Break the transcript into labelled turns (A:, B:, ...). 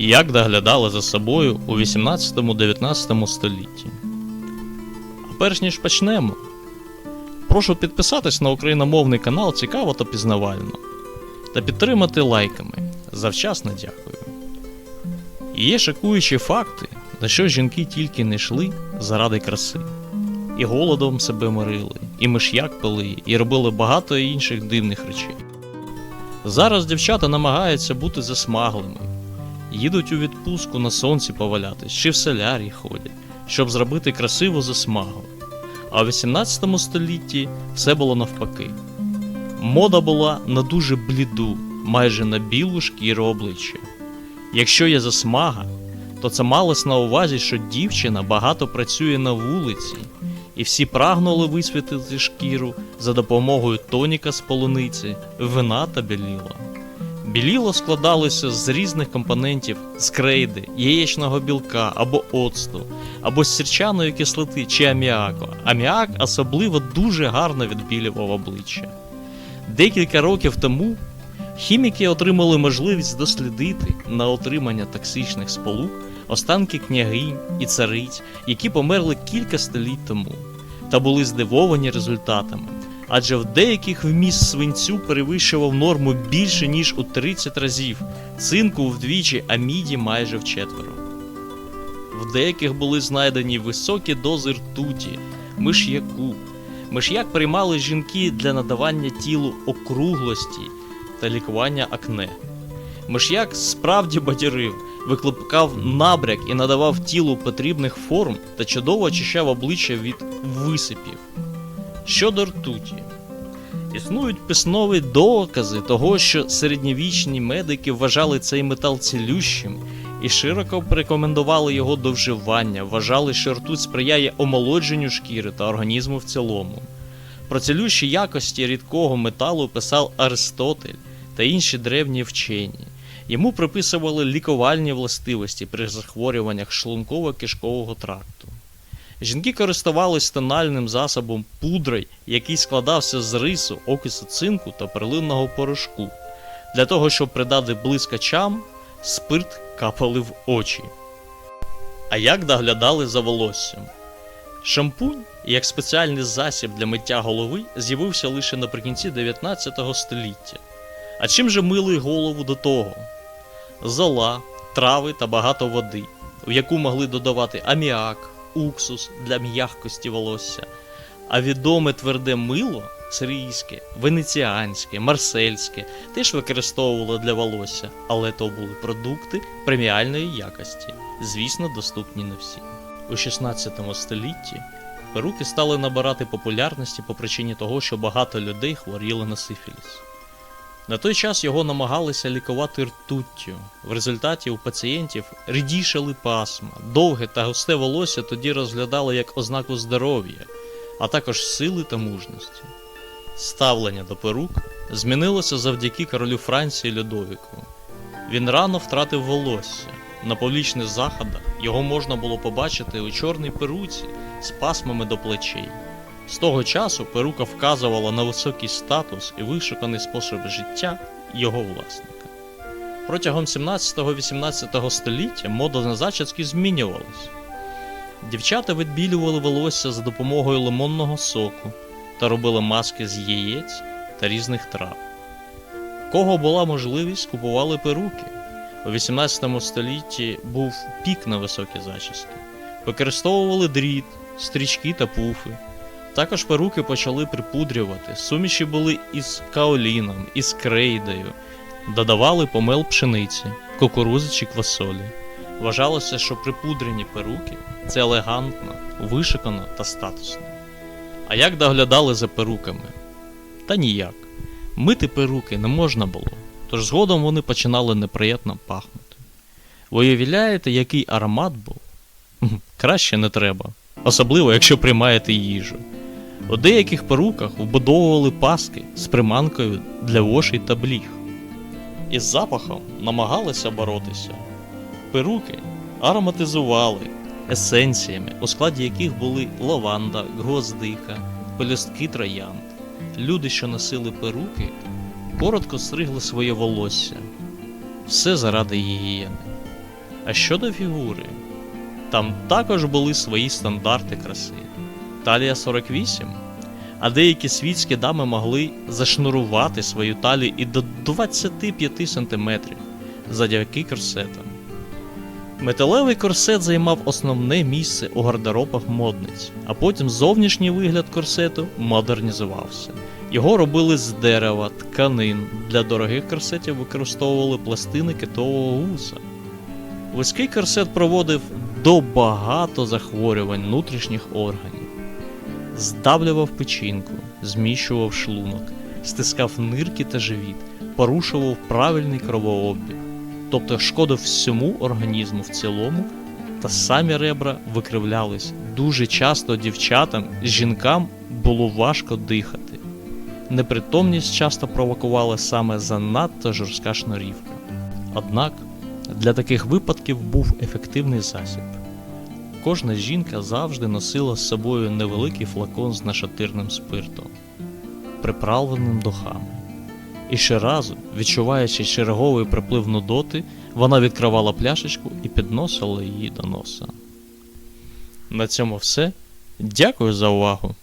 A: і як доглядали за собою у 18-19 столітті. А перш ніж почнемо, прошу підписатись на україномовний канал цікаво та пізнавально та підтримати лайками. Завчасно дякую. І є шокуючі факти, на що жінки тільки не йшли заради краси. І голодом себе морили, і миш'як пили, і робили багато інших дивних речей. Зараз дівчата намагаються бути засмаглими, їдуть у відпустку на сонці повалятись, чи в солярій ходять, щоб зробити красиву засмагу. А в 18 столітті все було навпаки. Мода була на дуже бліду, майже на білу шкіру обличчя. Якщо є засмага, то це малось на увазі, що дівчина багато працює на вулиці, і всі прагнули висвітлити шкіру за допомогою тоніка з полуниці, вина та біліла. Біліло складалося з різних компонентів з крейди, яєчного білка або оцту, або з сірчаної кислоти чи аміаку. Аміак особливо дуже гарно відбілював обличчя. Декілька років тому хіміки отримали можливість дослідити на отримання токсичних сполук останки княгинь і цариць, які померли кілька століть тому, та були здивовані результатами. Адже в деяких вміст свинцю перевищував норму більше ніж у 30 разів, цинку вдвічі, а міді майже вчетверо. В деяких були знайдені високі дози ртуті, миш'яку. Миш'як приймали жінки для надавання тілу округлості та лікування акне. Миш'як справді бадьорив, викликав набряк і надавав тілу потрібних форм та чудово очищав обличчя від висипів. Щодо ртуті, існують письмові докази того, що середньовічні медики вважали цей метал цілющим і широко рекомендували його до вживання, вважали, що ртуть сприяє омолодженню шкіри та організму в цілому. Про цілющі якості рідкого металу писав Аристотель та інші древні вчені. Йому приписували лікувальні властивості при захворюваннях шлунково-кишкового тракту. Жінки користувались тональним засобом пудрой, який складався з рису, окису цинку та перлинного порошку. Для того, щоб придати блискачам, спирт капали в очі. А як доглядали за волоссям? Шампунь, як спеціальний засіб для миття голови, з'явився лише наприкінці 19 століття. А чим же мили голову до того? Зола, трави та багато води, в яку могли додавати аміак, уксус для м'якості волосся, а відоме тверде мило сирійське, венеціанське, марсельське теж використовували для волосся, але то були продукти преміальної якості, звісно, доступні не всім. У 16 столітті перуки стали набирати популярності по причині того, що багато людей хворіли на сифіліс. На той час його намагалися лікувати ртуттю. В результаті у пацієнтів рідішали пасма, довге та густе волосся тоді розглядали як ознаку здоров'я, а також сили та мужності. Ставлення до перук змінилося завдяки королю Франції Людовіку. Він рано втратив волосся. На публічних заходах його можна було побачити у чорній перуці з пасмами до плечей. З того часу перука вказувала на високий статус і вишуканий спосіб життя його власника. Протягом 17-18 століття мода на зачіски змінювалась. Дівчата відбілювали волосся за допомогою лимонного соку та робили маски з яєць та різних трав. Кого була можливість, купували перуки. У 18 столітті був пік на високі зачіски. Використовували дріт, стрічки та пуфи. Також перуки почали припудрювати. Суміші були із каоліном, із крейдою, додавали помел пшениці, кукурузи чи квасолі. Вважалося, що припудрені перуки це елегантно, вишикано та статусно. А як доглядали за перуками? Та ніяк. Мити перуки не можна було, тож згодом вони починали неприємно пахнути. Ви уявляєте, який аромат був? Краще не треба, особливо якщо приймаєте їжу. У деяких перуках вбудовували паски з приманкою для вошей та бліг. Із запахом намагалися боротися. Перуки ароматизували есенціями, у складі яких були лаванда, гвоздика, пелюстки троянд. Люди, що носили перуки, коротко стригли своє волосся. Все заради гігієни. А щодо фігури, там також були свої стандарти краси. Талія 48, а деякі світські дами могли зашнурувати свою талію і до 25 см завдяки корсетам. Металевий корсет займав основне місце у гардеробах модниць, а потім зовнішній вигляд корсету модернізувався. Його робили з дерева, тканин. Для дорогих корсетів використовували пластини китового гуса. Вузький корсет проводив до багато захворювань внутрішніх органів, здавлював печінку, зміщував шлунок, стискав нирки та живіт, порушував правильний кровообіг, тобто шкодив всьому організму в цілому, та самі ребра викривлялись. Дуже часто дівчатам, жінкам було важко дихати. Непритомність часто провокувала саме занадто жорстка шнурівка. Однак для таких випадків був ефективний засіб. Кожна жінка завжди носила з собою невеликий флакон з нашатирним спиртом, приправленим духами. І щоразу, відчуваючи черговий приплив нудоти, вона відкривала пляшечку і підносила її до носа. На цьому все. Дякую за увагу!